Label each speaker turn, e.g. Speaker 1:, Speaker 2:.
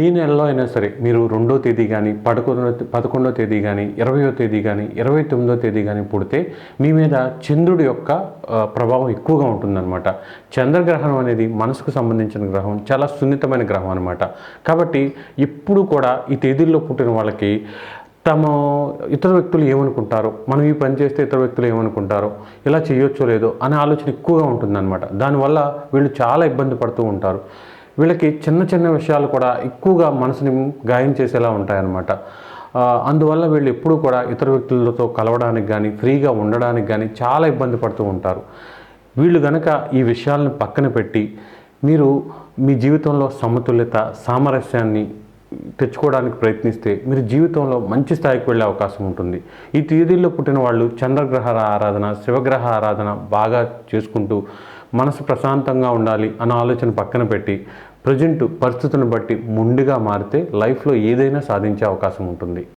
Speaker 1: ఏ నెలలో అయినా సరే మీరు రెండో తేదీ కానీ పదకొండో పదకొండో తేదీ కానీ ఇరవయో తేదీ కానీ ఇరవై తొమ్మిదో తేదీ కానీ పుడితే మీ మీద చంద్రుడి యొక్క ప్రభావం ఎక్కువగా ఉంటుందన్నమాట. చంద్రగ్రహణం అనేది మనసుకు సంబంధించిన గ్రహం చాలా సున్నితమైన గ్రహం అనమాట కాబట్టి ఎప్పుడు కూడా ఈ తేదీల్లో పుట్టిన వాళ్ళకి తమ ఇతర వ్యక్తులు ఏమనుకుంటారో? మనం ఈ పని చేస్తే ఇతర వ్యక్తులు ఏమనుకుంటారో? ఇలా చేయొచ్చో లేదో అనే ఆలోచన ఎక్కువగా ఉంటుందన్నమాట. దానివల్ల వీళ్ళు చాలా ఇబ్బంది పడుతూ ఉంటారు. వీళ్ళకి చిన్న చిన్న విషయాలు కూడా ఎక్కువగా మనసుని గాయం చేసేలా ఉంటాయన్నమాట. అందువల్ల వీళ్ళు ఎప్పుడూ కూడా ఇతర వ్యక్తులతో కలవడానికి కానీ ఫ్రీగా ఉండడానికి కానీ చాలా ఇబ్బంది పడుతూ ఉంటారు. వీళ్ళు గనక ఈ విషయాలను పక్కన పెట్టి మీరు మీ జీవితంలో సమతుల్యత సామరస్యాన్ని తెచ్చుకోవడానికి ప్రయత్నిస్తే మీరు జీవితంలో మంచి స్థాయికి వెళ్ళే అవకాశం ఉంటుంది. ఈ తేదీల్లో పుట్టిన వాళ్ళు చంద్రగ్రహ ఆరాధన శివగ్రహ ఆరాధన బాగా చేసుకుంటూ మనసు ప్రశాంతంగా ఉండాలి అన్న ఆలోచన పక్కన పెట్టి ప్రజెంట్ పరిస్థితులను బట్టి ముందుగా మారితే లైఫ్లో ఏదైనా సాధించే అవకాశం ఉంటుంది.